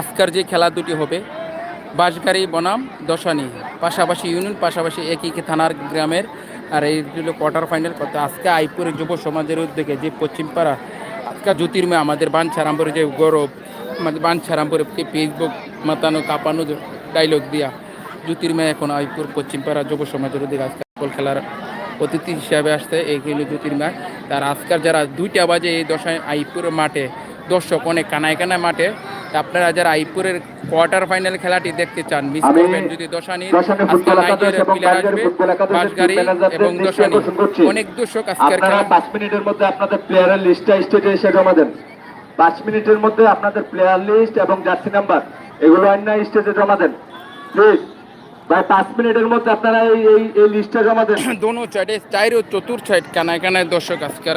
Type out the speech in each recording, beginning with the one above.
আজকের যে খেলা দুটি হবে, বাঁশগাড়ি, বনাম, দশানি। পাশাপাশি ইউনিয়ন, পাশাপাশি একই থানার গ্রামের। আর এই হলো কোয়ার্টার ফাইনাল কত? আজকে আইপুরের যুব সমাজের উদ্যোগে যে পশ্চিমপাড়া, আজকে জ্যোতির্ময়, আমাদের বাঞ্ছারামপুরের যে গৌরব, আমাদের বাঞ্ছারামপুরে ফেসবুক মাতানো, কাঁপানো ডাইলগ দিয়া জ্যোতির্ময় এখন আইপুর পশ্চিমপাড়া যুব সমাজের উদ্যোগে আজকে ফুটবল খেলার অতিথি হিসাবে আসতে এই হলো জ্যোতির্ময়। তার আজকাল যারা দুইটা বাজে এই দশায় আইপুর মাঠে, দর্শক অনেক কানায় কানায় মাঠে আপনারা যারা আইপুরের কোয়ার্টার ফাইনাল খেলাটি দেখতে চান মিস করবেন যদি দশানির আজকে নাইজেরিয়ার প্লেয়ার আসবে ফুটবল একাদশের এবং দশানি অনেক দর্শক আজকের আপনারা খেলা। পাঁচ মিনিটের মধ্যে আপনাদের প্লেয়ারের লিস্টটা স্টেজে এসে জমা দেন। পাঁচ মিনিটের মধ্যে আপনাদের প্লেয়ার লিস্ট এবং জার্সি নাম্বার এগুলো অন্য স্টেজে জমা দেন। প্লিজ ভাই পাঁচ মিনিটের মধ্যে আপনারা এই এই লিস্টটা জমা দেন। দোনো সাইডে চাইর চতুর্থ সাইড কানায় কানায় দর্শক আজকের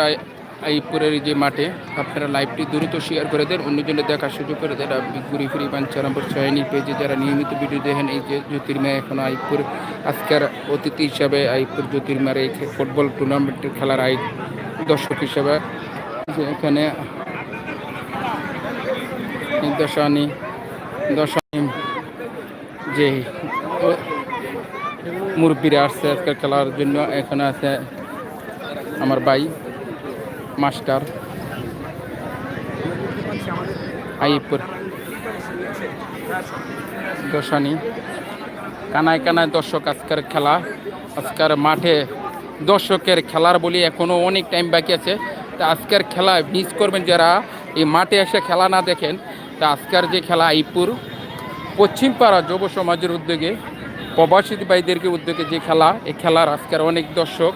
আইপুরের যে মাঠে আপনারা লাইভটি দ্রুত শেয়ার করে দেন অন্যজনে দেখার সুযোগ করে দেন। আপনি ঘুরি ফিরি বাঞ্চারামপুর সহায়নী পেজে যারা নিয়মিত ভিডিও দেখেন, এই যে জ্যোতির্ময় এখন আইপুর, আজকের অতিথি হিসাবে আইপুর জ্যোতির্ময়ের এই ফুটবল টুর্নামেন্টের খেলার আই দর্শক হিসাবে। এখানে দশানি দশানি যে মুরব্বীরা আসছে আজকের খেলার জন্য, এখানে আছে আমার ভাই। মাস্টার আইপুর দশানি কানায় কানায় দর্শক আজকের খেলা, আজকের মাঠে দর্শকের খেলার বলি এখনও অনেক টাইম বাকি আছে। তা আজকের খেলা মিস করবেন যারা, এই মাঠে এসে খেলা না দেখেন, তা আজকের যে খেলা আইপুর পশ্চিমপাড়া যুব সমাজের উদ্যোগে, প্রবাসী ভাইদেরকে উদ্যোগে যে খেলা, এই খেলার আজকের অনেক দর্শক